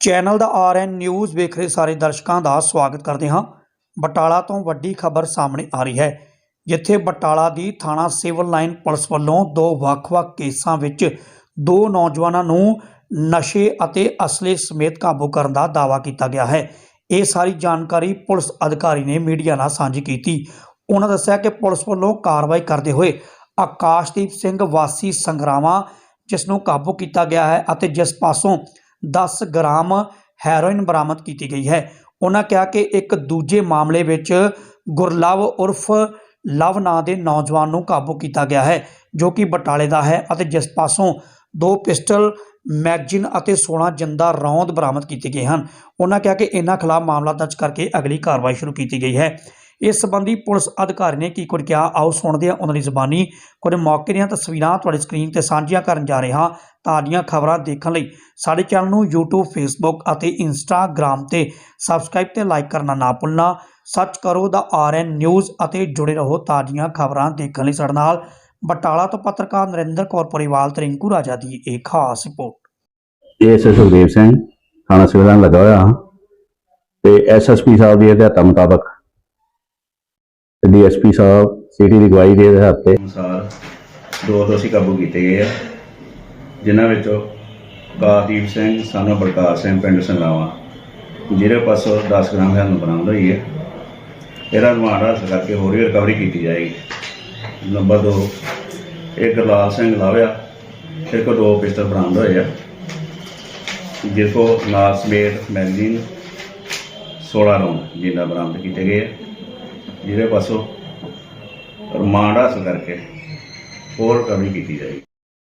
Channel ਦਾ RN news ਵੇਖ ਰਹੇ ਸਾਰੇ ਦਰਸ਼ਕਾਂ ਦਾ ਸਵਾਗਤ ਕਰਦੇ ਹਾਂ। ਬਟਾਲਾ ਤੋਂ ਵੱਡੀ ਖਬਰ ਸਾਹਮਣੇ ਆ ਰਹੀ ਹੈ, ਜਿੱਥੇ ਬਟਾਲਾ ਦੀ ਥਾਣਾ ਸਿਵਲ ਲਾਈਨ ਪੁਲਿਸ ਵੱਲੋਂ ਦੋ ਵੱਖ-ਵੱਖ ਕੇਸਾਂ ਵਿੱਚ ਦੋ ਨੌਜਵਾਨਾਂ ਨੂੰ ਨਸ਼ੇ ਅਤੇ ਅਸਲੇ ਸਮੇਤ ਕਾਬੂ ਕਰਨ ਦਾ ਦਾਅਵਾ ਕੀਤਾ ਗਿਆ ਹੈ। ਇਹ ਸਾਰੀ ਜਾਣਕਾਰੀ ਪੁਲਿਸ ਅਧਿਕਾਰੀ ਨੇ ਮੀਡੀਆ ਨਾਲ ਸਾਂਝੀ ਕੀਤੀ। ਉਹਨਾਂ ਦੱਸਿਆ ਕਿ ਪੁਲਿਸ ਵੱਲੋਂ ਕਾਰਵਾਈ ਕਰਦੇ ਹੋਏ ਆਕਾਸ਼ਦੀਪ ਸਿੰਘ ਵਾਸੀ ਸੰਗਰਾਵਾਂ, ਜਿਸ ਨੂੰ ਕਾਬੂ ਕੀਤਾ ਗਿਆ ਹੈ ਅਤੇ ਜਿਸ ਪਾਸੋਂ 10 ਗ੍ਰਾਮ ਹੈਰੋਇਨ ਬਰਾਮਦ ਕੀਤੀ ਗਈ ਹੈ। ਉਹਨਾਂ ਕਿਹਾ ਕਿ ਇੱਕ ਦੂਜੇ ਮਾਮਲੇ ਵਿੱਚ ਗੁਰਲਵ ਉਰਫ ਲਵ ਨਾਂ ਦੇ ਨੌਜਵਾਨ ਨੂੰ ਕਾਬੂ ਕੀਤਾ ਗਿਆ ਹੈ, ਜੋ ਕਿ ਬਟਾਲੇ ਦਾ ਹੈ ਅਤੇ ਜਿਸ ਪਾਸੋਂ ਦੋ ਪਿਸਟਲ, ਮੈਗਜ਼ੀਨ ਅਤੇ 16 ਜਿੰਦਾ ਰੌਂਦ ਬਰਾਮਦ ਕੀਤੇ ਗਏ ਹਨ। ਉਹਨਾਂ ਕਿਹਾ ਕਿ ਇਹਨਾਂ ਖਿਲਾਫ ਮਾਮਲਾ ਦਰਜ ਕਰਕੇ ਅਗਲੀ ਕਾਰਵਾਈ ਸ਼ੁਰੂ ਕੀਤੀ ਗਈ ਹੈ। ਇਸ ਸੰਬੰਧੀ ਪੁਲਿਸ ਅਧਿਕਾਰੀ ਨੇ ਕੀ ਕੁਝ ਕਿਹਾ? ਆਓ ਸੁਣਦੇ ਹਾਂ ਉਹਨਾਂ ਦੀ ਜ਼ੁਬਾਨੀ। ਕੁਝ ਮੌਕੇ ਦੀਆਂ ਤਸਵੀਰਾਂ ਤੁਹਾਡੀ ਸਕਰੀਨ ਤੇ ਸਾਂਝੀਆਂ ਕਰਨ ਜਾ ਰਹੇ ਹਾਂ ਤਾਜ਼ੀਆਂ ਖਬਰਾਂ ਦੇਖਣ ਲਈ। ਸਾਡੇ ਚੈਨਲ ਨੂੰ YouTube, Facebook ਅਤੇ Instagram ਤੇ ਸਬਸਕ੍ਰਾਈਬ ਤੇ ਲਾਈਕ ਕਰਨਾ ਨਾ ਭੁੱਲਣਾ। ਸਰਚ ਕਰੋ ਦਾ ਆਰਐਨ ਨਿਊਜ਼ ਅਤੇ ਜੁੜੇ ਰਹੋ ਤਾਜ਼ੀਆਂ ਖਬਰਾਂ ਦੇਖਣ ਲਈ। ਸਾਡੇ ਨਾਲ ਬਟਾਲਾ ਤੋਂ ਪੱਤਰਕਾਰ ਨਰਿੰਦਰ ਕੌਰ ਪਰਿਵਾਲ ਤੇ ਰਿੰਕੂ ਰਾਜਾ ਦੀ ਇਹ ਖਾਸ ਰਿਪੋਰਟ। ਇਹ ਐਸ ਸੁਖਦੇਵ ਸਿੰਘ, ਥਾਣਾ ਸਿਵਲਾਂ ਲੱਗਾ ਹੋਇਆ ਤੇ ਐਸਐਸਪੀ ਸਾਹਿਬ ਦੀ ਹਦਾਇਤਾਂ ਮੁਤਾਬਕ ਡੀਐਸਪੀ ਸਾਹਿਬ ਸਿਟੀ ਦੀ ਗਵਾਹੀ ਦੇ ਆਧਾਰ ਤੇ। ਅਨੁਸਾਰ ਦੋ ਦੋਸ਼ੀ ਕਾਬੂ ਕੀਤੇ ਗਏ ਆ, ਜਿਨ੍ਹਾਂ ਵਿੱਚੋਂ ਕਾਦੀਪ ਸਿੰਘ, ਸਾਨੂੰ ਬਲਕਾਰ ਸਿੰਘ, ਪਿੰਡ ਸੰਗਰਾਵਾ ਜਿਹਦੇ ਪਾਸੋਂ 10 ਗ੍ਰਾਮ ਹੈਰਨ ਬਰਾਮਦ ਹੋਈ ਹੈ। ਇਹਦਾ ਰਿਮਾਂਡ ਹਾਸਲ ਕਰਕੇ ਹੋਰ ਵੀ ਰਿਕਵਰੀ ਕੀਤੀ ਜਾਏਗੀ। ਨੰਬਰ 2 ਇਹ ਗੁਰਲਾਲ ਸਿੰਘ ਲਾਵਿਆ ਫਿਰ ਕੋ ਦੋ ਪਿਸਤਲ ਬਰਾਮਦ ਹੋਏ ਆ, ਜਿਸ ਕੋ ਨਾਲ ਸਮੇਤ ਮੈਗਜ਼ੀਨ 16 ਰੌਂਦ ਜਿੰਦਾ ਬਰਾਮਦ ਕੀਤੇ ਗਏ ਆ। ਜਿਹਦੇ ਪਾਸੋਂ ਰਿਮਾਂਡ ਹਾਸਲ ਕਰਕੇ ਹੋਰ ਕਮੀ ਕੀਤੀ ਜਾਏਗੀ।